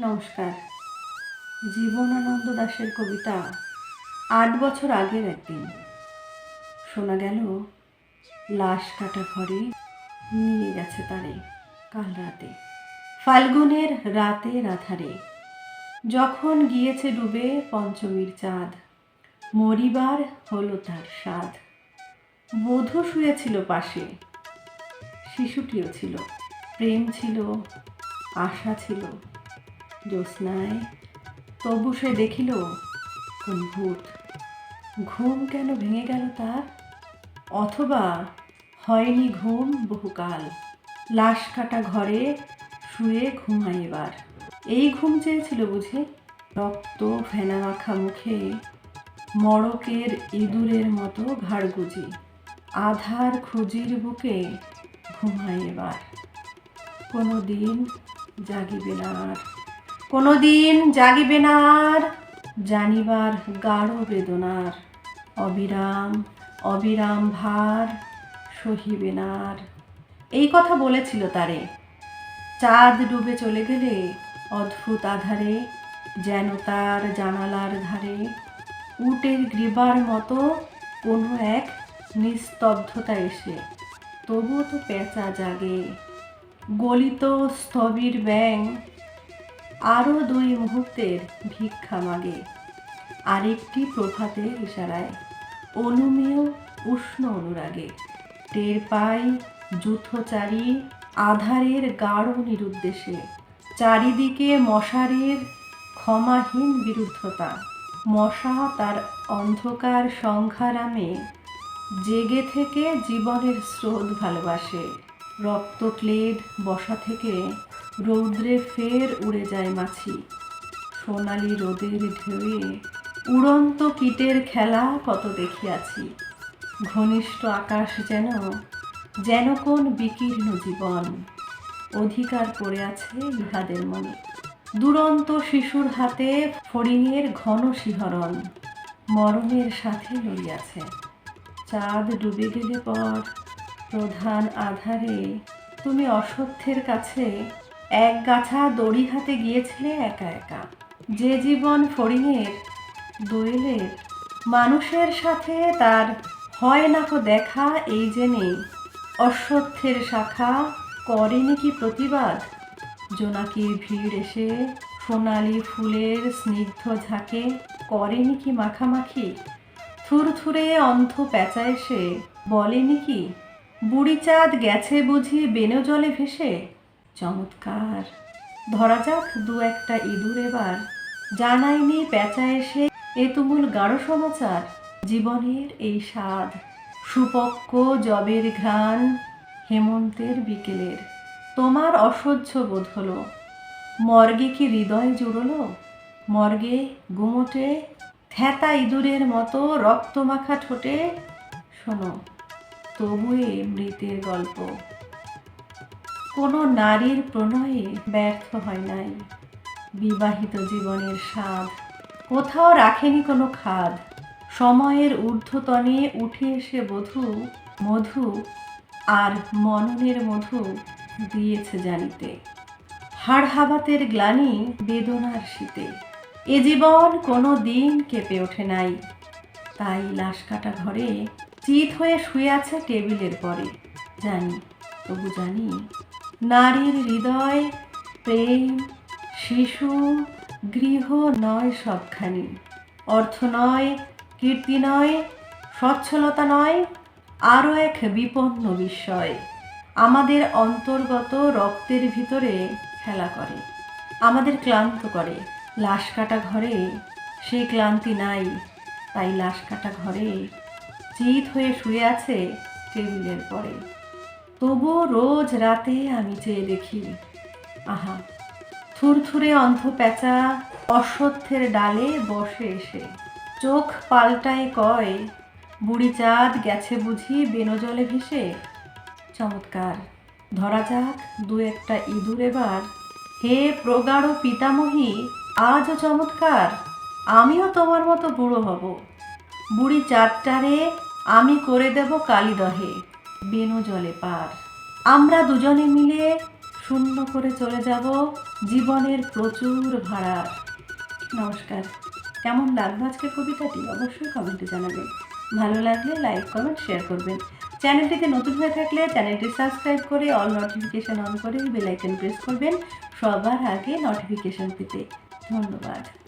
নমস্কার। জীবনানন্দ দাশের কবিতা আট বছর আগের একদিন। শোনা গেল, লাশ কাটা ঘরে নিয়ে গেছে তারে কাল রাতে। ফাল্গুনের রাতের আধারে যখন গিয়েছে ডুবে পঞ্চমীর চাঁদ, মরিবার হলো তার স্বাদ। বধূ শুয়েছিল পাশে, শিশুটিও ছিল, প্রেম ছিল, আশা ছিল। জ্যোৎস্নায়। তবু সে দেখিল কোন ভূত। ঘুম কেন ভেঙে গেল তার? অথবা হয়নি ঘুম বহুকাল। লাশ কাটা ঘরে শুয়ে ঘুমায় এবার। এই ঘুম চেয়েছিল বুঝে? রক্ত ফেনা মাখা মুখে মড়কের ইঁদুরের মতো ঘাড় গুজি আধার খুঁজির বুকে ঘুমায় এবার। কোনো দিন জাগিবে না আর। কোনো দিন জাগিবে না আর, জানিবার গাঢ় বেদনার। অবিরাম অবিরাম ভার সহিবে না আর। এই কথা বলেছিল তারে। চাঁদ ডুবে চলে গেলে অদ্ভুত আধারে যেন তার জানালার ধারে উটের গ্রীবার মতো কোনো এক নিস্তব্ধতা এসে, তবুও তো পেঁচা জাগে। গলিত স্থবির ব্যাং আরও দুই মুহূর্তের ভিক্ষা মাগে। আরেকটি প্রভাতের ইশারায় অনুমেয় উষ্ণ অনুরাগে, টের পাই যুথচারী আধারের গাঢ় নিরুদ্দেশে, চারিদিকে মশারের ক্ষমাহীন বিরুদ্ধতা, মশা তার অন্ধকার সংখ্যারামে জেগে থেকে জীবনের স্রোত ভালোবাসে, রক্তক্লেদ বসা থেকে রৌদ্রে ফের উড়ে যায় মাছি। সোনালি রোদের ঢেউয়ে উড়ন্ত কীটের খেলা কত দেখিয়াছি। ঘনিষ্ঠ আকাশ যেন যেন কোন বিকীর্ণ জীবন। অধিকার করে আছে ইহাদের মনে। দুরন্ত শিশুর হাতে ফড়িংয়ের ঘন শিহরণ মরণের সাথে লড়িয়াছে চাঁদ ডুবে গেলে পর প্রধান আধারে তুমি অসত্যের কাছে এক গাছা দড়ি হাতে গিয়েছিলে একা একা। যে জীবন ফড়িংয়ের দোয়েলের, মানুষের সাথে তার হয় না কো দেখা এই জেনে অশ্বত্থের শাখা করেনি কি প্রতিবাদ? জোনাকির ভিড় এসে সোনালি ফুলের স্নিগ্ধ ঝাঁকে করেনি কি মাখামাখি? থুরথুরে অন্ধ প্যাঁচা এসে বলেনি কি বুড়ি চাঁদ গেছে বুঝি বেনো জলে ভেসে? চমৎকার। ধরা যাক দু একটা ইঁদুর এবার। জানায়নি পেঁচা এসে এ তুমুল গাঢ় সমাচার, জীবনের এই স্বাদ। সুপক্ক জবের ঘ্রাণ হেমন্তের বিকেলের। তোমার অসহ্য বোধ হলো। মর্গে কি হৃদয় জুড়লো? মর্গে গুমোটে থ্যাতা ইঁদুরের মতো রক্তমাখা ঠোঁটে। শোনো তবুয়ে মৃতের গল্প। কোনো নারীর প্রণয়ে ব্যর্থ হয় নাই। বিবাহিত জীবনের স্বাদ কোথাও রাখেনি কোনো খাদ। সময়ের ঊর্ধ্বতনে উঠে এসে বধূ, মধু আর মননের মধু দিয়েছে জানিতে। হাড়হাবাতের গ্লানি বেদনার শীতে। এ জীবন কোনো দিন কেঁপে ওঠে নাই। তাই লাশ কাটা ঘরে চিত হয়ে শুয়ে আছে টেবিলের পরে। জানি, তবু জানি নারীর হৃদয়, প্রেম, শিশু, গৃহ নয় সবখানি। অর্থ নয়, কীর্তি নয়, সচ্ছলতা নয়, আরও এক বিপন্ন বিস্ময়। আমাদের অন্তর্গত রক্তের ভিতরে খেলা করে, আমাদের ক্লান্ত করে। লাশ কাটা ঘরে সেই ক্লান্তি নাই, তাই লাশ কাটা ঘরে চিত হয়ে শুয়ে আছে টেবিলের পরে। তবুও রোজ রাতে আমি চেয়ে দেখি, আহা, থুরথুরে অন্ধ প্যাঁচা অশ্বত্থের ডালে বসে এসে। চোখ পাল্টায় কয়, বুড়ি চাঁদ গেছে বুঝি বেনজলে ভেসে? চমৎকার। ধরা যাক, দু একটা ইঁদুর এবার। হে প্রগাঢ় পিতামহী, আজও চমৎকার। আমিও তোমার মতো বুড়ো হব। বুড়ি চাঁদটারে আমি করে দেব কালিদহে। বেনু জলে পার। আমরা দুজনে মিলে শূন্য করে চলে যাব জীবনের প্রচুর ভাড়া নমস্কার। কেমন লাগল আজকের কবিতাটি? অবশ্যই কমেন্টে জানাবেন। ভালো লাগলে লাইক কমেন্ট শেয়ার করবেন। চ্যানেলটিতে নতুন হয়ে থাকলে চ্যানেলটি সাবস্ক্রাইব করে অল নোটিফিকেশন অন করে বেল আইকন প্রেস করবেন সবার আগে নোটিফিকেশন পেতে। ধন্যবাদ।